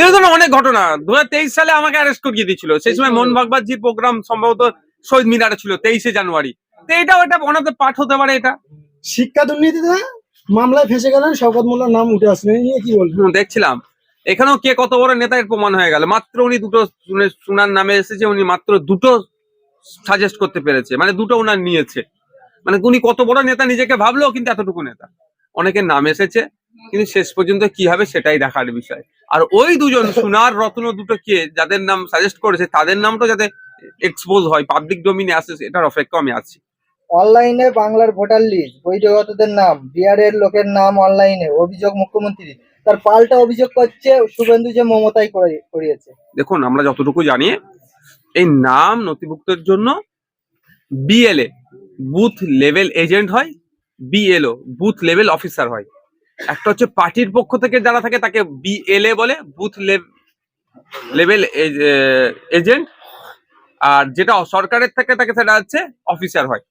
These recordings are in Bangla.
এরকম অনেক ঘটনা। দুহাজার তেইশ সালে আমাকে অ্যারেস্ট করিয়ে দিয়েছিল। সেই সময় মোহন ভাগবতজির প্রোগ্রাম সম্ভবত শহীদ মিনারে ছিল তেইশে জানুয়ারি। তো এটাও একটা ওনার পাঠ হতে পারে এটা। শিক্ষা দুর্নীতিতে মামলায় ফেসে গেলেন শওকত মোল্লার নাম উঠে আসলে নিয়ে কি বলবেন দেখছিলাম। এখানেও কে কত বড় নেতা এর প্রমাণ হয়ে গেল। মাত্র উনি দুটো শোনার নামে এসেছে উনি মাত্র দুটো সাজেস্ট করতে পেরেছে। মানে দুটো উনার নিয়েছে। মানে উনি কত বড় নেতা নিজেকে ভাবলো কিন্তু এতটুকু নেতা। অনেকের নাম এসেছে। কিন্তু শেষ পর্যন্ত কি হবে সেটাই দেখার বিষয়। আর ওই দুজন সোনার রত্ন দুটো কে যাদের নাম সাজেস্ট করেছে তাদের নামটা যাতে এক্সপোজ হয় পাবলিক ডোমিনে আসে এটার অপেক্ষা আমি আছি। অনলাইনে বাংলার ভোটার লিস্ট বৈধগতদের নাম বিহারের লোকের নাম অনলাইনে অভিযোগ মুখ্যমন্ত্রী। তার পাল্টা অভিযোগ করছে শুভেন্দু যে মমতাই করে- করিয়েছে। দেখুন আমরা যতটুকু জানি এই নাম নথিভুক্তের জন্য বিএলএ বুথ লেভেল এজেন্ট হয় বিএলও বুথ লেভেল অফিসার হয়। একটা হচ্ছে পার্টির পক্ষ থেকে যারা থাকে তাকে বিএলএ বলে বুথ লেভেল এজেন্ট আর যেটা সরকারের থেকে তাকে সেটা হচ্ছে অফিসার হয়।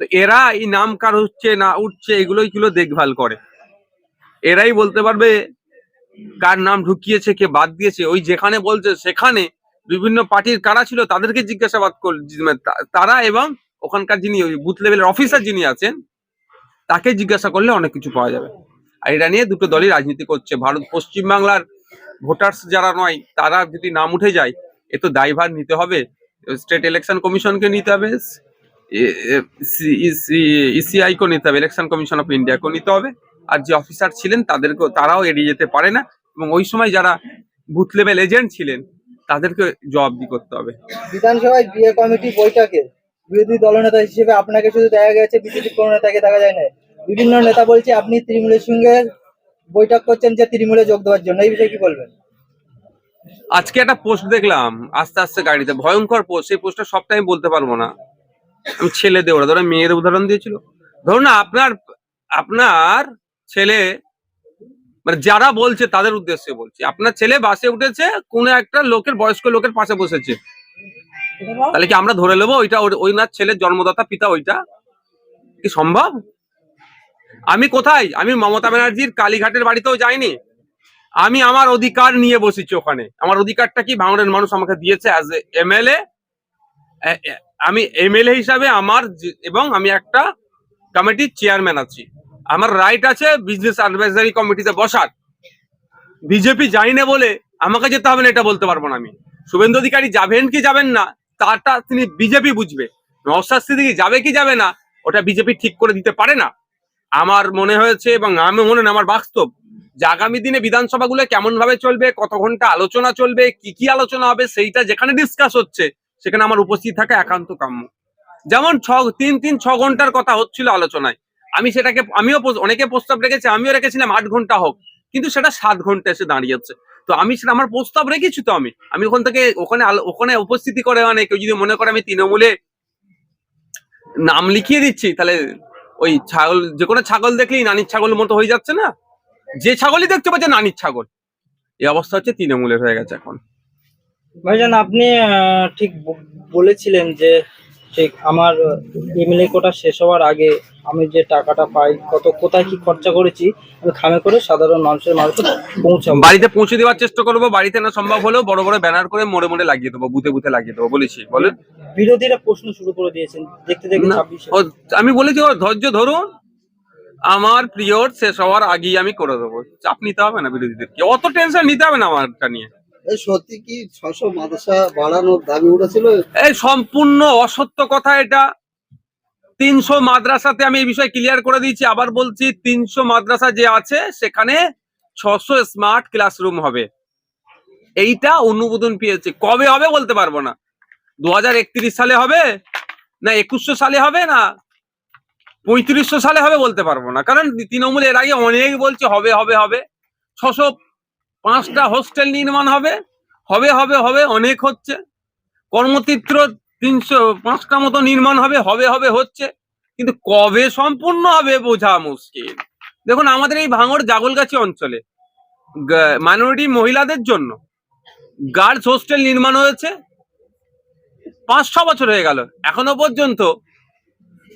তো এরা এই নাম কার হচ্ছে, না উঠছে, এগুলোই গুলো দেখভাল করে। এরাই বলতে পারবে কার নাম ঢুকিয়েছে, কে বাদ দিয়েছে। ওই যেখানে বলছে সেখানে বিভিন্ন পার্টির কারা ছিল তাদেরকে জিজ্ঞাসাবাদ কর মানে তারা এবং ওখানকার যিনি বুথ লেভেলের অফিসার যিনি আছেন, তাকে জিজ্ঞাসা করলে অনেক কিছু পাওয়া যাবে। আর এটা নিয়ে দুটো দলই রাজনীতি করছে। ভারত পশ্চিম বাংলার ভোটার্স যারা নয়, তারা যদি নাম উঠে যায়, এ তো দায়ভার নিতে হবে। স্টেট ইলেকশন কমিশনকে নিতে হবে ইসিআই কে নিতে হবে ইলেকশন কমিশন অফ ইন্ডিয়াকে নিতে হবে। আর যে অফিসার ছিলেন তাদেরকে তারাও এড়িয়ে যেতে পারে না। এবং ওই সময় যারা বুথ লেভেল এজেন্ট ছিলেন, তাদেরকে জবাবদি করতে হবে। বিধানসভায় বিয়ে কমিটি বৈঠকে বিরোধী দলনেতা হিসেবে আপনাকে শুধু দেখা গেছে বিজেপির কোনো নেতাকে দেখা যায় না বিভিন্ন নেতা বলছে, আপনি তৃণমূলের সঙ্গে বৈঠক করছেন যে তৃণমূলে যোগ দেওয়ার জন্য, এই বিষয়ে কি বলবেন? আজকে একটা পোস্ট দেখলাম, আস্তে আস্তে গাড়িতে, ভয়ঙ্কর পোস্ট সেই পোস্টটা সবটা আমি বলতে পারব না। আমি ছেলে ওরা ধরো মেয়ের উদাহরণ দিয়েছিল। ধরুন না, আপনার আপনার ছেলে মানে যারা বলছে তাদের উদ্দেশ্যে বলছি। আপনার ছেলে বাসে উঠেছে, কোনো একটা লোকের, বয়স্ক লোকের পাশে বসেছে। তাহলে কি আমরা ধরে নেব? ওইটা ওই না ছেলের জন্মদাতা, পিতা ওইটা? কি সম্ভব? আমি কোথায়? আমি মমতা ব্যানার্জির কালীঘাটের বাড়িতেও যাইনি। আমি আমার অধিকার নিয়ে বসেছি ওখানে। আমার অধিকারটা কি? ভাঙড়ের মানুষ আমাকে দিয়েছে অ্যাজ এ এমএলএ আমি এমএলএ হিসাবে আমার এবং আমি একটা কমিটির চেয়ারম্যান আছি। আমার রাইট আছে বিজনেস অ্যাডভাইজারি কমিটিতে বসার। বিজেপি যাই না বলে আমাকে যেতে হবে না, এটা বলতে পারব না আমি। শুভেন্দু অধিকারী যাবেন কি যাবেন না, তারটা তিনি বিজেপি বুঝবে। নওশাদ সিদ্দিকী যাবে কি যাবে না, ওটা বিজেপি ঠিক করে দিতে পারে না। আমার মনে হয়েছে এবং আমি মনে আমার বাস্তব যে আগামী দিনে বিধানসভাগুলো কেমন ভাবে চলবে, কত ঘণ্টা আলোচনা চলবে, কি কি আলোচনা হবে, সেইটা যেখানে ডিসকাস হচ্ছে, সেখানে আমার উপস্থিত থাকা একান্ত কাম্য। যেমন ছ, তিন তিন, ছ ঘণ্টার কথা হচ্ছিল আলোচনায়। আমি সেটাকে, আমিও অনেকে প্রস্তাব রেখেছি, আমিও রেখেছিলাম আট ঘণ্টা হোক, কিন্তু সেটা সাত ঘণ্টা এসে দাঁড়িয়েছে। তো আমি সেটা, আমার প্রস্তাব রেখেছি তো আমি। আমি ওখান থেকে, ওখানে ওখানে উপস্থিতি করে মানে কেউ যদি মনে করে আমি তৃণমূলে নাম লিখিয়ে দিচ্ছি, তাহলে ওই ছাগল, যে কোনো ছাগল দেখলেই নানির ছাগল মতো হয়ে যাচ্ছে না? যে ছাগলই দেখতে পাচ্ছে নানির ছাগল। এই অবস্থা হচ্ছে তৃণমূলের হয়ে গেছে এখন। ভাইজান, আপনি ঠিক বলেছিলেন যে ঠিক আমার এমএলএ কোটা শেষ হওয়ার আগে আমি যে টাকাটা পাই কত কোথায় কি খরচা করেছি আমি খামে করে সাধারণ মানুষের মাঝে পৌঁছাবো। বাড়িতে পৌঁছে দেওয়ার চেষ্টা করব বাড়িতে না সম্ভব হলেও বড় বড় ব্যানার করে মোড়ে মোড়ে লাগিয়ে দেবো বুথে বুথে লাগিয়ে দেবো বলেছি বলেন। বিরোধীরা প্রশ্ন শুরু করে দিয়েছেন দেখতে দেখতে ছাব্বিশে আমি বলেছি ও ধৈর্য ধরুন আমার পিরিয়ড শেষ হওয়ার আগেই আমি করে দেবো চাপ নিতে হবে না বিরোধীদেরকে অত টেনশন নিতে হবে না আমারটা নিয়ে। এই সম্পূর্ণ অসত্য কথা এটা। তিনশো মাদ্রাসাতে আমি এই বিষয়ে ক্লিয়ার করে দিয়েছি। আবার বলছি, তিনশো মাদ্রাসা যে আছে, সেখানে ছশো স্মার্ট ক্লাসরুম হবে। এইটা অনুমোদন পেয়েছে। কবে হবে বলতে পারব না। দু হাজার একত্রিশ সালে হবে না, একুশশো সালে হবে না, পঁয়ত্রিশশো সালে হবে বলতে পারব না। কারণ তৃণমূল এর আগে অনেক বলছে, হবে হবে হবে। ছশো পাঁচটা হোস্টেল নির্মাণ হবে। হবে হবে হবে, অনেক হচ্ছে। কর্মতীর্থ তিনশো, পাঁচটা মতো নির্মাণ হবে হবে হবে, হচ্ছে। কিন্তু কবে সম্পূর্ণ হবে বোঝা মুশকিল। দেখুন, আমাদের এই ভাঙড় জাগলগাছি অঞ্চলে মাইনরিটি মহিলাদের জন্য গার্লস হোস্টেল নির্মাণ হয়েছে। পাঁচ ছ বছর হয়ে গেল। এখনও পর্যন্ত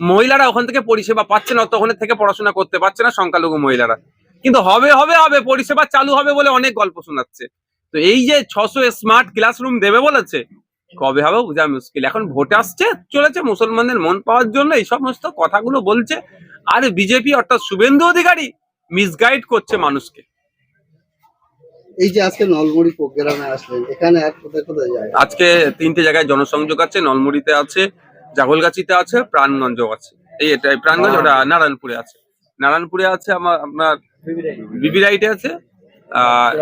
মহিলারা ওখান থেকে পরিষেবা পাচ্ছে না তখন থেকে পড়াশোনা করতে পারছে না সংখ্যালঘু মহিলারা। কিন্তু হবে হবে হবে পরিষেবা চালু হবে বলে অনেক গল্প শোনাচ্ছে। তো এই যে ছশো স্মার্ট ক্লাসরুম দেবে বলেছে কবে হবে বোঝা মুশকিল। এখন ভোট আসছে চলেছে মুসলমানদের মন পাওয়ার জন্য এই সমস্ত কথাগুলো বলছে। আর বিজেপি অর্থাৎ শুভেন্দু অধিকারী মিসগাইড করছে মানুষকে। এই যে আজকে নলমুড়ি প্রোগ্রামে আসলেন এখানে আর কোথায় কোথায় যায়? আজকে তিনটে জায়গায় জনসংযোগ আছে নলমুড়িতে আছে জাগলগাছিতে আছে প্রাণগঞ্জ আছে। এই এটা প্রাণগঞ্জ ওটা নারায়ণপুরে আছে। নারায়ণপুরে আছে আমার আপনার বিবিরাইটে আছে আর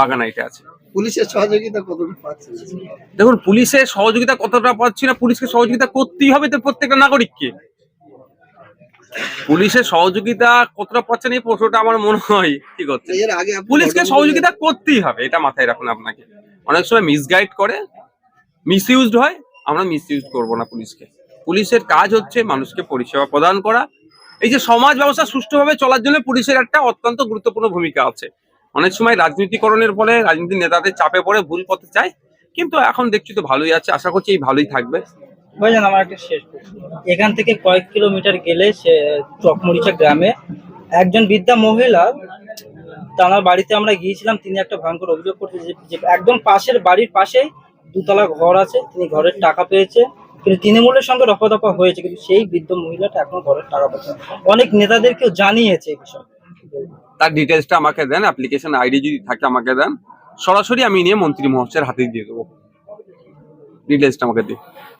বাগানাইটে আছে। পুলিশের সহযোগিতা কতটা পাচ্ছেন দেখুন পুলিশের সহযোগিতা কতটা পাচ্ছি না পুলিশকে সহযোগিতা করতেই হবে তো প্রত্যেকটা নাগরিককে। পুলিশের সহযোগিতা কতটা পাচ্ছেন এই প্রশ্নটা আমার মনে হয় ঠিক হচ্ছে এর আগে আপনি পুলিশকে সহযোগিতা করতেই হবে এটা মাথায় রাখুন আপনাকে। অনেক সময় মিসগাইড করে মিসইউজড হয় আমরা মিসইউজ করব না পুলিশকে। পুলিশের কাজ হচ্ছে মানুষকে পরিষেবা প্রদান করা এই যে সমাজ ব্যবস্থা সুষ্ঠুভাবে চলার জন্য পুলিশের একটা অত্যন্ত গুরুত্বপূর্ণ ভূমিকা আছে। অনেক সময় রাজনীতিকরণের ফলে রাজনীতি নেতাদের চাপে পড়ে ভুল পথে চায় কিন্তু এখন দেখছি তো ভালোই আছে, আশা করছি এই ভালোই থাকবে। ভাইজান, আমার একটা শেষ। এখান থেকে কয়েক কিলোমিটার গেলে সে চকমরিচা গ্রামে একজন বৃদ্ধা মহিলা, তার বাড়িতে আমরা গিয়েছিলাম, তিনি একটা ভয়ঙ্কর অভিযোগ করতে একদম পাশের বাড়ির পাশেই দুতলা ঘর আছে, তিনি ঘরের টাকা পেয়েছে। কিন্তু তৃণমূলের সঙ্গে রফাদফা হয়েছে, কিন্তু সেই বৃদ্ধ মহিলাটা এখনও ঘরের টাকা পাচ্ছে অনেক নেতাদেরকেও জানিয়েছে এই বিষয়ে। তার ডিটেলসটা আমাকে দেন অ্যাপ্লিকেশন আইডি যদি থাকে আমাকে দেন, সরাসরি আমি নিয়ে মন্ত্রী মহাশয়ের হাতে দিয়ে দেবো। ডিটেলসটা আমাকে দিন।